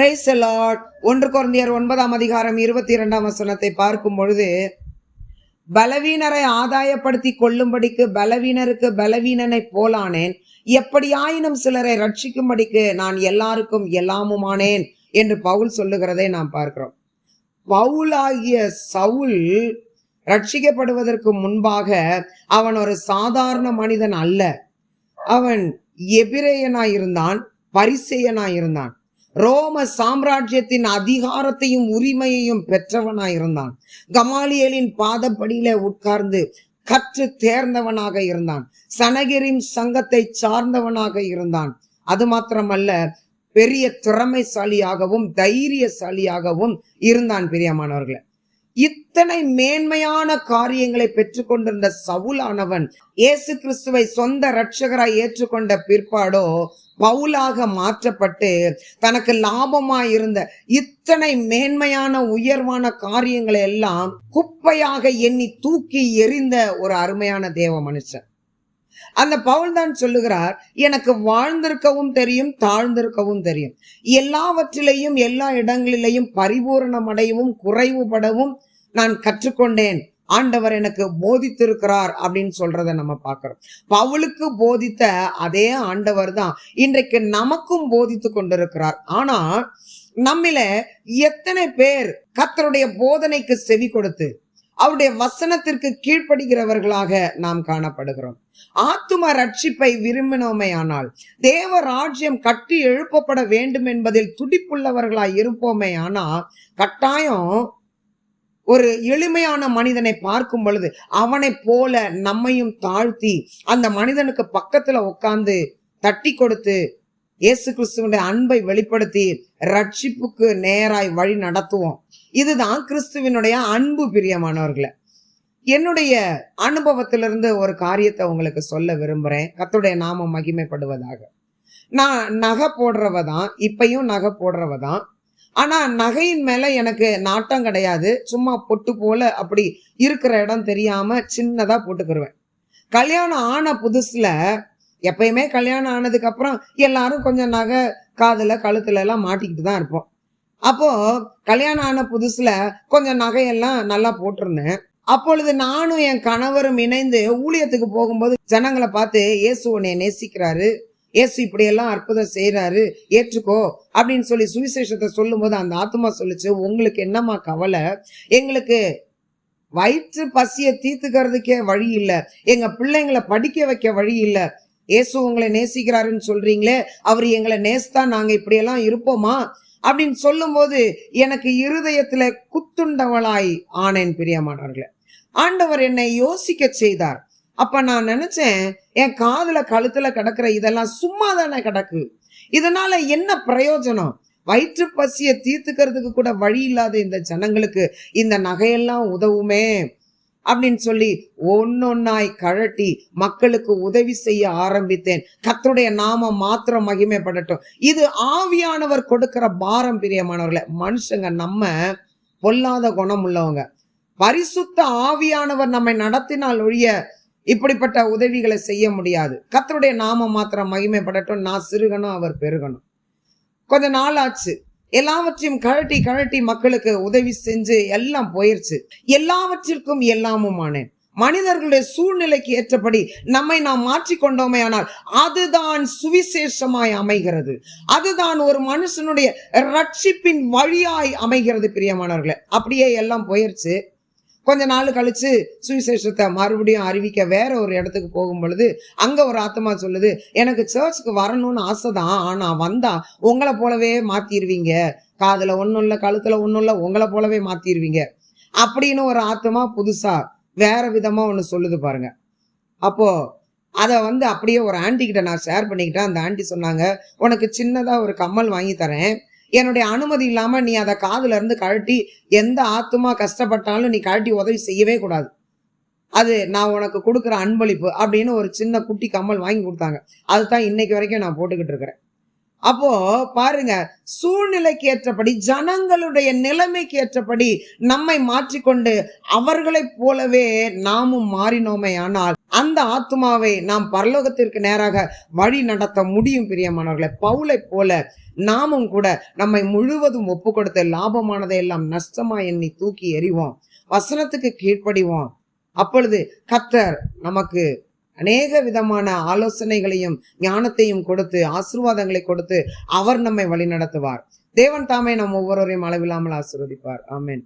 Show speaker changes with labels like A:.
A: Price Lord ஒன்று குழந்தையர் ஒன்பதாம் அதிகாரம் இருபத்தி இரண்டாம் வசனத்தை பார்க்கும் பொழுது பலவீனரை ஆதாயப்படுத்தி கொள்ளும்படிக்கு பலவீனருக்கு பலவீனனை போலானேன். எப்படியாயினும் சிலரை ரட்சிக்கும்படிக்கு நான் எல்லாருக்கும் எல்லாமுமானேன் என்று பவுல் சொல்லுகிறதை நாம் பார்க்கிறோம். பவுல் ஆகிய சவுல் ரட்சிக்கப்படுவதற்கு முன்பாக அவன் ஒரு சாதாரண மனிதன் அல்ல. அவன் எபிரேயனாய் இருந்தான் இருந்தான். ரோம சாம்ராஜ்யத்தின் அதிகாரத்தையும் உரிமையையும் பெற்றவனாய் இருந்தான் கமாலியலின் பாதப்படியில உட்கார்ந்து கற்று தேர்ந்தவனாக இருந்தான். சனகிரின் சங்கத்தை சார்ந்தவனாக இருந்தான். அது மாத்திரமல்ல பெரிய திறமைசாலியாகவும் தைரியசாலியாகவும் இருந்தான் பிரியமானவர்களே. இத்தனை மேன்மையான காரியங்களை பெற்றுக்கொண்டிருந்த சவுலானவன் இயேசு கிறிஸ்துவை சொந்த ரட்சகராய் ஏற்றுக்கொண்ட பிற்பாடோ பவுலாக மாற்றப்பட்டு தனக்கு லாபமாய் இருந்த இத்தனை மேன்மையான உயர்வான காரியங்களை எல்லாம் குப்பையாக எண்ணி தூக்கி எறிந்த ஒரு அருமையான தேவ மனுஷன். அந்த பவுல் தான் சொல்லுகிறார் எனக்கு வாழ்ந்திருக்கவும் தெரியும் தாழ்ந்திருக்கவும் தெரியும். எல்லாவற்றிலையும் எல்லா இடங்களிலையும் பரிபூரணம் அடையவும் குறைவுபடவும் நான் கற்றுக்கொண்டேன். ஆண்டவர் எனக்கு போதித்திருக்கிறார் அப்படின்னு சொல்றத நம்ம பார்க்கிறோம். பவுலுக்கு போதித்த அதே ஆண்டவர் தான் இன்றைக்கு நமக்கும் போதித்து கொண்டிருக்கிறார். ஆனா நம்மில எத்தனை பேர் கத்தருடைய போதனைக்கு செவி கொடுத்து அவருடைய வசனத்திற்கு கீழ்ப்படுகிறவர்களாக நாம் காணப்படுகிறோம். ஆத்தும ரட்சிப்பை விரும்பினோமேயானால் தேவ ராஜ்யம் கட்டி எழுப்பப்பட வேண்டும் என்பதில் துடிப்புள்ளவர்களாய் இருப்போமே ஆனால் கட்டாயம் ஒரு எளிமையான மனிதனை பார்க்கும் பொழுது அவனைப் போல நம்மையும் தாழ்த்தி அந்த மனிதனுக்கு பக்கத்துல உட்கார்ந்து தட்டி கொடுத்து இயேசு கிறிஸ்துவனுடைய அன்பை வெளிப்படுத்தி ரட்சிப்புக்கு நேராய் வழி நடத்துவோம். இதுதான் கிறிஸ்துவினுடைய அன்பு பிரியமானவர்களை. என்னுடைய அனுபவத்திலிருந்து ஒரு காரியத்தை உங்களுக்கு சொல்ல விரும்புகிறேன் கத்துடைய நாமம் மகிமைப்படுவதாக. நான் நகை போடுறவ தான் இப்பையும் நகை போடுறவ தான் ஆனால் நகையின் மேலே எனக்கு நாட்டம் கிடையாது. சும்மா பொட்டு போல் அப்படி இருக்கிற இடம் தெரியாமல் சின்னதாக போட்டுக்கிருவேன். கல்யாணம் ஆன புதுசில் எப்பயுமே கல்யாணம் ஆனதுக்கப்புறம் எல்லாரும் கொஞ்சம் நகை காதில் கழுத்துலலாம் மாட்டிக்கிட்டு தான் இருப்போம். அப்போது கல்யாணம் ஆன புதுசில் கொஞ்சம் நகையெல்லாம் நல்லா போட்டிருந்தேன். அப்பொழுது நானும் என் கணவரும் இணைந்து ஊழியத்துக்கு போகும்போது ஜனங்களை பார்த்து இயேசு உன்னை நேசிக்கிறாரு. இயேசு இப்படியெல்லாம் அற்புதம் செய்கிறாரு ஏற்றுக்கோ அப்படின்னு சொல்லி சுவிசேஷத்தை சொல்லும்போது அந்த ஆத்மா சொல்லிச்சு உங்களுக்கு என்னம்மா கவலை? எங்களுக்கு வயிற்று பசியை தீர்த்துக்கிறதுக்கே வழி இல்லை. எங்கள் பிள்ளைங்களை படிக்க வைக்க வழி இல்லை. இயேசு உங்களை நேசிக்கிறாருன்னு சொல்றீங்களே அவர் எங்களை நேசித்தா நாங்கள் இப்படியெல்லாம் இருப்போமா? அப்படின்னு சொல்லும்போது எனக்கு இருதயத்தில் குத்துண்டவளாய் ஆனேன் பிரியமானவர்களே. ஆண்டவர் என்னை யோசிக்க செய்தார். அப்போ நான் நினச்சேன் என் காதில் கழுத்தில் கிடக்கிற இதெல்லாம் சும்மா தானே கிடக்கு. இதனால் என்ன பிரயோஜனம்? வயிற்று பசியை தீர்த்துக்கிறதுக்கு கூட வழி இல்லாத இந்த ஜனங்களுக்கு இந்த நகையெல்லாம் உதவுமே அப்படின்னு சொல்லி ஒன்னொன்னாய் கழட்டி மக்களுக்கு உதவி செய்ய ஆரம்பித்தேன். கத்துடைய நாம மாத்திரம் மகிமைப்படட்டும். இது ஆவியானவர் கொடுக்கிற பாரம் பிரியமானவர்களை மனுஷங்க நம்ம பொல்லாத குணம் உள்ளவங்க. பரிசுத்த ஆவியானவர் நம்மை நடத்தினால் ஒழிய இப்படிப்பட்ட உதவிகளை செய்ய முடியாது. கத்தருடைய நாமம் மாத்திரம் மகிமைப்படட்டும். நான் சிறுகனும் அவர் பெருகணும் கொஞ்ச நாள் ஆச்சு. எல்லாவற்றையும் கழட்டி கழட்டி மக்களுக்கு உதவி செஞ்சு எல்லாம் போயிருச்சு. எல்லாவற்றிற்கும் எல்லாமும் ஆனேன் மனிதர்களுடைய சூழ்நிலைக்கு ஏற்றபடி நம்மை நாம் மாற்றிக்கொண்டோமே ஆனால் அதுதான் சுவிசேஷமாய் அமைகிறது. அதுதான் ஒரு மனுஷனுடைய ரட்சிப்பின் வழியாய் அமைகிறது பிரியமானவர்களே. அப்படியே எல்லாம் போயிருச்சு. கொஞ்ச நாள் கழிச்சு சுவிசேஷத்தை மறுபடியும் அறிவிக்க வேற ஒரு இடத்துக்கு போகும் பொழுது அங்கே ஒரு ஆத்மா சொல்லுது எனக்கு சர்ச்சுக்கு வரணும்னு ஆசை தான் ஆனால் வந்தால் உங்களை போலவே மாற்றிடுவீங்க காதில் ஒன்றும் இல்லை கழுத்தில் ஒன்றும் இல்லை உங்களை போலவே மாற்றிடுவீங்க அப்படின்னு ஒரு ஆத்மா புதுசாக வேற விதமாக ஒன்று சொல்லுது பாருங்க. அப்போது அதை வந்து அப்படியே ஒரு ஆண்டி கிட்ட நான் ஷேர் பண்ணிக்கிட்டேன். அந்த ஆண்டி சொன்னாங்க உனக்கு சின்னதாக ஒரு கம்மல் வாங்கி தரேன். என்னுடைய அனுமதி இல்லாமல் நீ அதை காதுல இருந்து கழட்டி எந்த ஆத்துமா கஷ்டப்பட்டாலும் நீ கழட்டி உதவி செய்யவே கூடாது. அது நான் உனக்கு கொடுக்குற அன்பளிப்பு அப்படின்னு ஒரு சின்ன குட்டி கம்மல் வாங்கி கொடுத்தாங்க. அதுதான் இன்னைக்கு வரைக்கும் நான் போட்டுக்கிட்டு இருக்கிறேன். அப்போ பாருங்க சூழ்நிலைக்கு ஏற்றபடி ஜனங்களுடைய நிலைமைக்கு ஏற்றபடி நம்மை மாற்றிக்கொண்டு அவர்களைப் போலவே நாமும் மாறினோமே ஆனால் அந்த ஆத்மாவை நாம் பரலோகத்திற்கு நேராக வழி நடத்த முடியும் பிரியமானவர்களை. பவுலைப் போல நாமும் கூட நம்மை முழுவதும் ஒப்பு கொடுத்து லாபமானதை எல்லாம் நஷ்டமா எண்ணி தூக்கி எறிவோம். வசனத்துக்கு கீழ்ப்படிவோம். அப்பொழுது கத்தர் நமக்கு அநேக விதமான ஆலோசனைகளையும் ஞானத்தையும் கொடுத்து ஆசீர்வாதங்களை கொடுத்து அவர் நம்மை வழி நடத்துவார் தேவன் தாமே நம் ஒவ்வொருவரையும் அளவில்லாமல் ஆசீர்வதிப்பார். ஆமேன்.